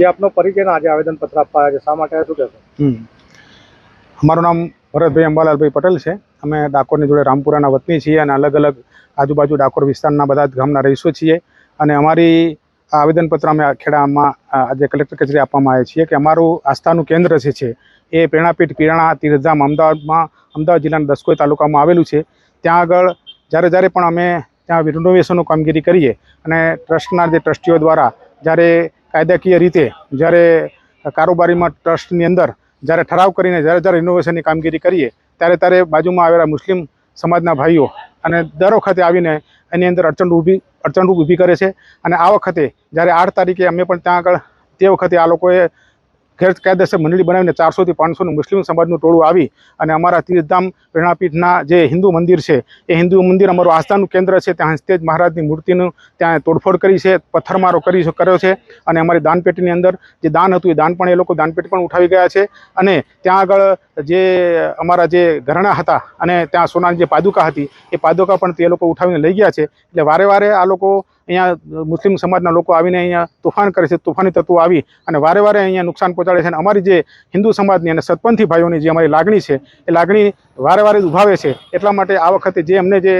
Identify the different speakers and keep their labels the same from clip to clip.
Speaker 1: જે આપનો પરિચય આજે આવેદનપત્ર આપવા આવ્યા છે, શા માટે શું કહેશો.
Speaker 2: અમારું નામ ભરતભાઈ અંબાલાલભાઈ પટેલ છે. અમે ડાકોરની જોડે રામપુરાના વતની છીએ અને અલગ અલગ આજુબાજુ ડાકોર વિસ્તારના બધા જ ગામના રહીશો છીએ. અને અમારી આવેદનપત્ર અમે ખેડામાં આજે કલેક્ટર કચેરી આપવામાં આવ્યા છીએ કે અમારું આસ્થાનું કેન્દ્ર જે છે, એ પ્રેરણાપીઠ પીરાણા તીર્થધામ અમદાવાદમાં, અમદાવાદ જિલ્લાના દસકોઈ તાલુકામાં આવેલું છે. ત્યાં આગળ જ્યારે જ્યારે પણ અમે ત્યાં રિનોવેશનનું કામગીરી કરીએ અને ટ્રસ્ટના જે ટ્રસ્ટીઓ દ્વારા જ્યારે કાયદાકીય રીતે જ્યારે કારોબારીમાં ટ્રસ્ટની અંદર જ્યારે ઠરાવ કરીને જ્યારે જ્યારે ઇનોવેશનની કામગીરી કરીએ, ત્યારે ત્યારે બાજુમાં આવેલા મુસ્લિમ સમાજના ભાઈઓ અને દર વખતે આવીને એની અંદર અડચણ ઊભી, અડચણરૂપ ઊભી કરે છે. અને આ વખતે જ્યારે આઠ તારીખે અમે પણ ત્યાં આગળ તે વખતે આ લોકોએ ગેરકાયદેસર મંડળી બનાવીને ચારસોથી પાંચસોનું મુસ્લિમ સમાજનું ટોળું આવી અને અમારા તીર્થધામ પ્રેરણાપીઠના જે હિન્દુ મંદિર છે, એ હિન્દુ મંદિર અમારું આસ્થાનું કેન્દ્ર છે. ત્યાં હંસતેજ મહારાજની મૂર્તિનું ત્યાં તોડફોડ કરી છે, પથ્થરમારો કરી કર્યો છે અને અમારી દાનપેટીની અંદર જે દાન હતું એ દાન પણ એ લોકો દાનપેટી પણ ઉઠાવી ગયા છે અને ત્યાં આગળ જે અમારા જે ઘરણા હતા અને ત્યાં સોનાની જે પાદુકા હતી, એ પાદુકા પણ તે લોકો ઉઠાવીને લઈ ગયા છે. એટલે વારે વારે આ લોકો અહીંયા મુસ્લિમ સમાજના લોકો આવીને અહીંયા તોફાન કરે છે, તોફાની તત્વો આવી અને વારે વારે અહીંયા નુકસાન પહોંચાડે છે અને અમારી જે હિન્દુ સમાજની અને સતપંથી ભાઈઓની જે અમારી લાગણી છે, એ લાગણી વારે વારે ઉભાવે છે. એટલા માટે આ વખતે જે અમને જે,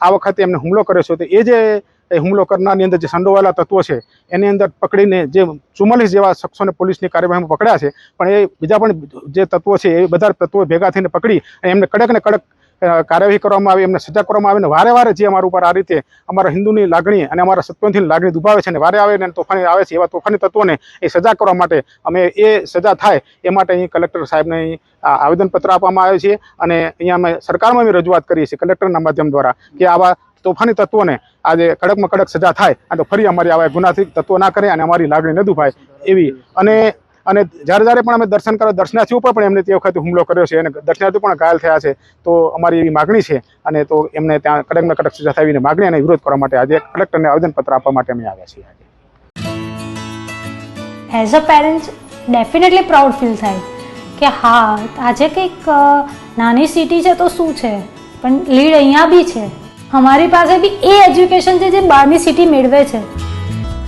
Speaker 2: આ વખતે એમને હુમલો કર્યો છે, તો એ જે એ હુમલો કરનારની અંદર જે સંડોવાયેલા તત્વો છે, એની અંદર પકડીને જે ચુમ્માલીસ જેવા શખ્સોને પોલીસની કાર્યવાહીમાં પકડ્યા છે, પણ એ બીજા પણ જે તત્વો છે, એ બધા તત્વો ભેગા થઈને પકડી અને એમને કડક ને કડક કાર્યવાહી કરવામાં આવી, એમને સજા કરવામાં આવે ને વારે વારે જે અમારા ઉપર આ રીતે અમારા હિન્દુની લાગણી અને અમારા સત્પંથીની લાગણી દુભાવે છે અને વારે આવે ને તોફાની આવે છે, એવા તોફાની તત્વોને એ સજા કરવા માટે અમે એ સજા થાય એ માટે અહીં કલેક્ટર સાહેબને અહીં આવેદનપત્ર આપવામાં આવે છે અને અહીંયા અમે સરકારમાં અમે રજૂઆત કરીએ છીએ કલેક્ટરના માધ્યમ દ્વારા કે આવા તોફાની તત્વોને આજે કડકમાં કડક સજા થાય અને ફરી અમારી આવા ગુનાથી તત્વો ના કરે અને અમારી લાગણી ન દુભાય એવી અને અને જ્યારે જ્યારે પણ અમે દર્શન કરવા દર્શનાર્થીઓ ઉપર પણ એમને તે વખતે હુમલો કર્યો છે અને દર્શનાર્થીઓ પણ ઘાયલ થયા છે, તો અમારી એવી માગણી છે અને તો એમને ત્યાં કડકમાં કડક સજા થવીને માગણી અને વિરોધ કરવા માટે આજે કલેક્ટરને આવેદનપત્ર આપવા માટે અમે આવ્યા છીએ આજે.
Speaker 3: As a parents definitely proud feel થાય કે હા, આજે કંઈક નાની સિટી છે તો શું છે? પણ લીડ અહીંયા બી છે. અમારી પાસે બી એ એજ્યુકેશન છે જે બહારની સિટી મેળવે છે.